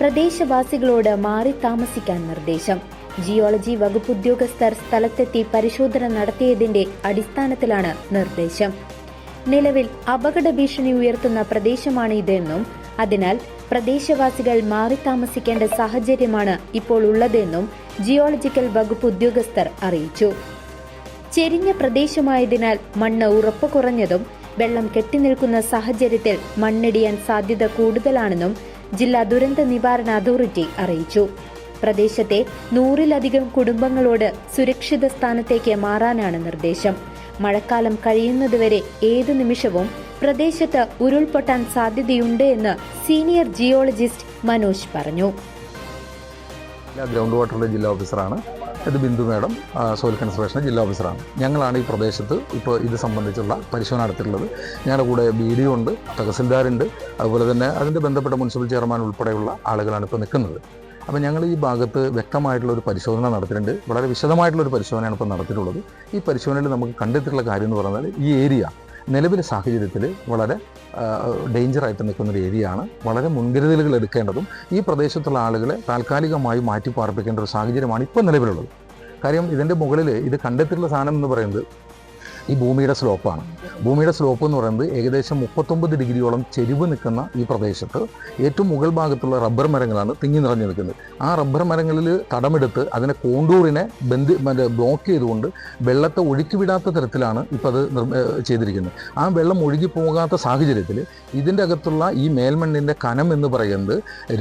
പ്രദേശവാസികളോട് മാറി താമസിക്കാൻ നിർദ്ദേശം. ജിയോളജി വകുപ്പ് ഉദ്യോഗസ്ഥർ സ്ഥലത്തെത്തി പരിശോധന നടത്തിയതിന്റെ അടിസ്ഥാനത്തിലാണ് നിർദ്ദേശം. നിലവിൽ അപകട ഭീഷണി ഉയർത്തുന്ന പ്രദേശമാണ് ഇതെന്നും അതിനാൽ പ്രദേശവാസികൾ മാറി താമസിക്കേണ്ട സാഹചര്യമാണ് ഇപ്പോൾ ഉള്ളതെന്നും ജിയോളജിക്കൽ വകുപ്പ് ഉദ്യോഗസ്ഥർ അറിയിച്ചു. ചെരിഞ്ഞ പ്രദേശമായതിനാൽ മണ്ണ് ഉറപ്പ് കുറഞ്ഞതും വെള്ളം കെട്ടിനിൽക്കുന്ന സാഹചര്യത്തിൽ മണ്ണിടിയാൻ സാധ്യത കൂടുതലാണെന്നും ജില്ലാ ദുരന്ത നിവാരണ അതോറിറ്റി അറിയിച്ചു. പ്രദേശത്തെ നൂറിലധികം കുടുംബങ്ങളോട് സുരക്ഷിത സ്ഥാനത്തേക്ക് മാറാനാണ് നിർദ്ദേശം. മഴക്കാലം കഴിയുന്നതുവരെ ഏതു നിമിഷവും പ്രദേശത്ത് ഉരുൾപൊട്ടാൻ സാധ്യതയുണ്ട് എന്ന് സീനിയർ ജിയോളജിസ്റ്റ് മനോജ് പറഞ്ഞു. ഗ്രൗണ്ട് വാട്ടറിന്റെ ജില്ലാ ഓഫീസറാണ്. ഇത് ബിന്ദു മേഡം സോയിൽ കൺസർവേഷൻ ജില്ലാ ഓഫീസറാണ്. ഞങ്ങളാണ് ഈ പ്രദേശത്ത് ഇപ്പോൾ ഇത് സംബന്ധിച്ചുള്ള പരിശോധന നടത്തിയിട്ടുള്ളത്. ഞങ്ങളുടെ കൂടെ ബി ഡി ഉണ്ട് തഹസിൽദാരുണ്ട് അതുപോലെ തന്നെ അതിന്റെ ബന്ധപ്പെട്ട മുനിസിപ്പൽ ചെയർമാൻ ഉൾപ്പെടെയുള്ള ആളുകളാണ് ഇപ്പോൾ നിൽക്കുന്നത്. അപ്പോൾ ഞങ്ങൾ ഈ ഭാഗത്ത് വ്യക്തമായിട്ടുള്ള ഒരു പരിശോധന നടത്തിയിട്ടുണ്ട്. വളരെ വിശദമായിട്ടുള്ള ഒരു പരിശോധനയാണ് ഇപ്പോൾ നടത്തിയിട്ടുള്ളത്. ഈ പരിശോധനയിൽ നമുക്ക് കണ്ടെത്തിയിട്ടുള്ള കാര്യം എന്ന് പറഞ്ഞാൽ ഈ ഏരിയ നിലവിലെ സാഹചര്യത്തിൽ വളരെ ഡേഞ്ചറായിട്ട് നിൽക്കുന്ന ഒരു ഏരിയ ആണ് വളരെ മുൻകരുതലുകൾ എടുക്കേണ്ടതും ഈ പ്രദേശത്തുള്ള ആളുകളെ താൽക്കാലികമായി മാറ്റി പാർപ്പിക്കേണ്ട ഒരു സാഹചര്യമാണ് ഇപ്പോൾ നിലവിലുള്ളത്. കാര്യം ഇതിന്റെ മുകളിൽ ഇത് കണ്ടെത്തിയിട്ടുള്ള സാധനം എന്ന് പറയുന്നത് ഈ ഭൂമിയുടെ സ്ലോപ്പാണ്. ഭൂമിയുടെ സ്ലോപ്പ് എന്ന് പറയുന്നത് ഏകദേശം മുപ്പത്തൊമ്പത് ഡിഗ്രിയോളം ചെരിവ് നിൽക്കുന്ന ഈ പ്രദേശത്ത് ഏറ്റവും മുകൾ ഭാഗത്തുള്ള റബ്ബർ മരങ്ങളാണ് തിങ്ങി നിറഞ്ഞു നിൽക്കുന്നത്. ആ റബ്ബർ മരങ്ങളിൽ തടമെടുത്ത് അതിനെ കോണ്ടൂറിനെ ബന്ധി മറ്റേ ബ്ലോക്ക് ചെയ്തുകൊണ്ട് വെള്ളത്തെ ഒഴുക്കിവിടാത്ത തരത്തിലാണ് ഇപ്പോൾ അത് ചെയ്തിരിക്കുന്നത്. ആ വെള്ളം ഒഴുകി പോകാത്ത സാഹചര്യത്തിൽ ഇതിന്റെ അകത്തുള്ള ഈ മേൽമണ്ണിന്റെ കനം എന്ന് പറയുന്നത്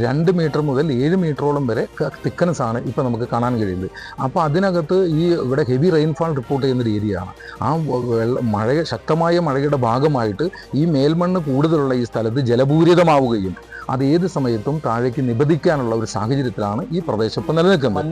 രണ്ട് മീറ്റർ മുതൽ ഏഴ് മീറ്ററോളം വരെ തിക്കനസ് ആണ് ഇപ്പോൾ നമുക്ക് കാണാൻ കഴിയുന്നത്. അപ്പോൾ അതിനകത്ത് ഈ ഇവിടെ ഹെവി റെയിൻഫാൾ റിപ്പോർട്ട് ചെയ്യുന്ന ഏരിയയാണ് ആ മഴ ശക്തമായ മഴയുടെ ഭാഗമായിട്ട് ഈ മേൽമണ്ണ് കൂടുതലുള്ള ഈ സ്ഥലത്ത് ജലപൂരിതമാവുകയും അത് ഏത് സമയത്തും താഴേക്ക് നിബദിക്കാനുള്ള ഒരു സാഹചര്യത്തിലാണ് ഈ പ്രദേശം ഇപ്പോൾ നിലനിൽക്കുന്നത്.